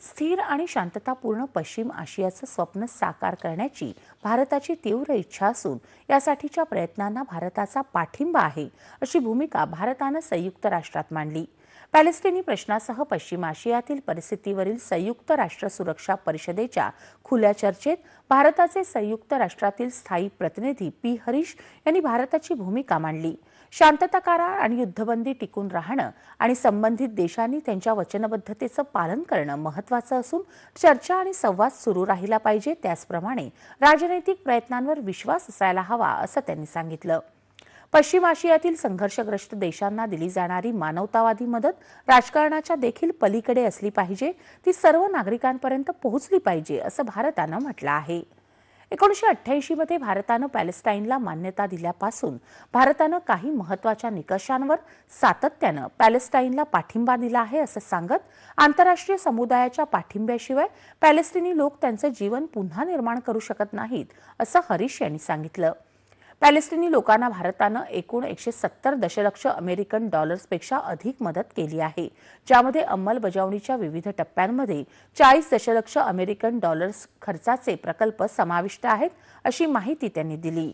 स्थिर आणि शांततापूर्ण पश्चिम आशियाचं स्वप्न साकार करण्याची भारताची तीव्र इच्छा असून यासाठीच्या प्रयत्नांना भारताचा पाठिंबा आहे अशी भूमिका भारतानं संयुक्त राष्ट्रात मांडली. पॅलेस्टिनी प्रश्नासह पश्चिम आशियातील परिस्थितीवरील संयुक्त राष्ट्र सुरक्षा परिषदेच्या खुल्या चर्चेत भारताचे संयुक्त राष्ट्रातील स्थायी प्रतिनिधी पी. हरीश यांनी भारताची भूमिका मांडली. शांतता करार आणि युद्धबंदी टिकून राहणं आणि संबंधित देशांनी त्यांच्या वचनबद्धतेचं पालन करणं महत्त्वाचं असून चर्चा आणि संवाद सुरू राहिला पाहिजे त्याचप्रमाणे राजनैतिक प्रयत्नांवर विश्वास असायला हवा असं त्यांनी सांगितलं. पश्चिम आशियातील संघर्षग्रस्त देशांना दिली जाणारी मानवतावादी मदत राजकारणाच्या देखील पलीकडे असली पाहिजे. ती सर्व नागरिकांपर्यंत पोहोचली पाहिजे असं भारतानं म्हटलं आहे. एकोणीसशे अठ्ठ्याऐंशी मध्ये भारतानं पॅलेस्टाईनला मान्यता दिल्यापासून भारतानं काही महत्त्वाच्या निकषांवर सातत्यानं पॅलेस्टाईनला पाठिंबा दिला आहे असं सांगत आंतरराष्ट्रीय समुदायाच्या पाठिंब्याशिवाय पॅलेस्टिनी लोक त्यांचं जीवन पुन्हा निर्माण करू शकत नाहीत असं हरीश यांनी सांगितलं. पॅलेस्टिनी लोकांना भारतानं एकूण एकशे सत्तर दशलक्ष अमेरिकन डॉलर्सपेक्षा अधिक मदत केली आहे. ज्यामध्ये अंमलबजावणीच्या विविध टप्प्यांमध्ये चाळीस दशलक्ष अमेरिकन डॉलर्स खर्चाचे प्रकल्प समाविष्ट आहेत अशी माहिती त्यांनी दिली.